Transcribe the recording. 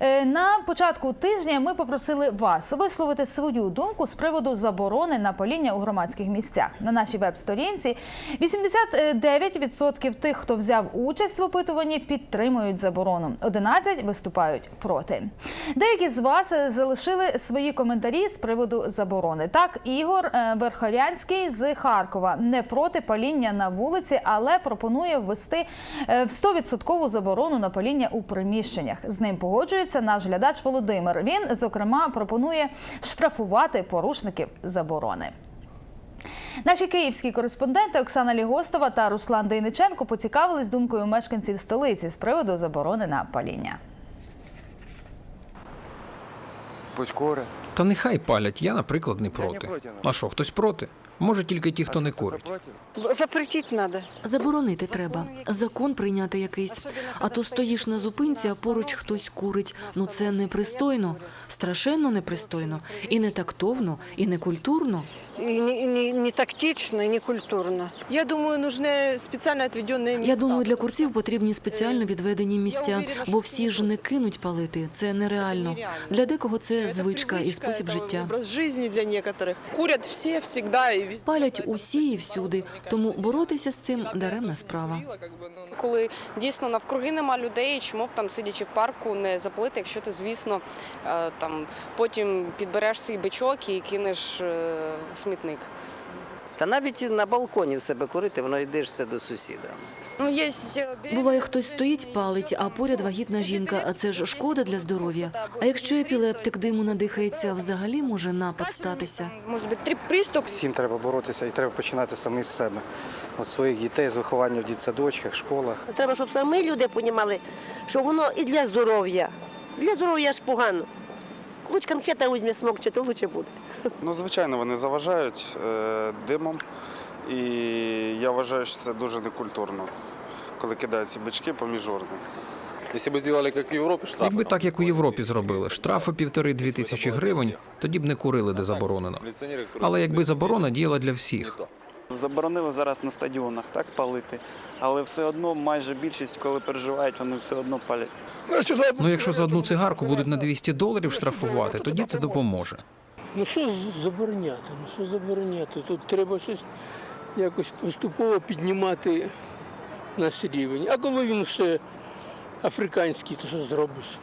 Е, На початку тижня ми попросили вас висловити свою думку з приводу заборони на паління у громадських місцях. На нашій веб-сторінці 89% тих, хто взяв участь в опитуванні, підтримують заборону. 11 виступають проти. Деякі з вас е, залишили свої коментарі з приводу заборони. Так, Ігор е, Верхорянський з Харкова не проти паління на вулиці, але пропонує ввести в 100% заборону на паління у приміщеннях. З ним погоджується наш глядач Володимир. Він, зокрема, пропонує штрафувати порушників заборони. Наші київські кореспонденти Оксана Лігостова та Руслан Дейниченко поцікавились думкою мешканців столиці з приводу заборони на паління. Та нехай палять, я, наприклад, не проти. проти, А що, хтось проти? Може тільки ті, хто не Кто-то курить. против? Запретить надо. Заборонити треба. Закон прийняти якийсь. А то стоїш на зупинці, а поруч хтось курить. Ну це непристойно, страшенно непристойно, і не тактовно, і не культурно. И не, не, не тактично, и не культурно. Я думаю, нужны специально отведенные места. Я думаю, для курців потрібні спеціально відведені місця, бо всі ж не кинуть палити. Це нереально. Для декого це Это звичка і привычка, спосіб это життя. Образ жизни для некоторых. Курят все всегда и везде. Палять усі і всюди, тому боротися з цим даремна справа. коли дійсно навкруги нема людей, чому б там сидячи в парку не запалити, якщо ти, звісно, е, там потім підбереш свій бичок і кинеш е, в смітник. Та навіть на балконі в себе курити, воно йдешся до сусіда. Ну, есть э, беременные Буває, хтось люди, стоїть, палить, а поряд вагітна жінка. А це ж шкода для здоров'я. А якщо епілептик диму надихається, взагалі може напад статися. Может быть, три приступ. Всім треба боротися і треба починати самі з себе. От своїх дітей з виховання в дитсадочках, школах. Треба, щоб самі люди розуміли, що воно і для здоров'я. Для здоров'я ж погано. Луч конфета візьме смокче, то лучше буде. Ну, звичайно, вони заважають е, димом. І я вважаю, що це дуже некультурно, коли кидають ці бички поміж урни. Если бы сделали как в Европе, штрафы. Якби там так, як у Європі тысячи зробили, штрафи півтори-дві тисячі гривень, тоді б не курили, де заборонено. Милиционеры, которые Але якби стоят, заборона діяла для не всіх. то. Заборонили зараз на стадіонах так палити, але все одно майже більшість, коли переживають, вони все одно палять. Ну якщо за одну цигарку будуть на 200 доларів штрафувати, тоді це допоможе. Ну що забороняти? Ну що забороняти? Тут треба щось якось поступово піднімати наш рівень. А коли він ще африканський, то що зробиш?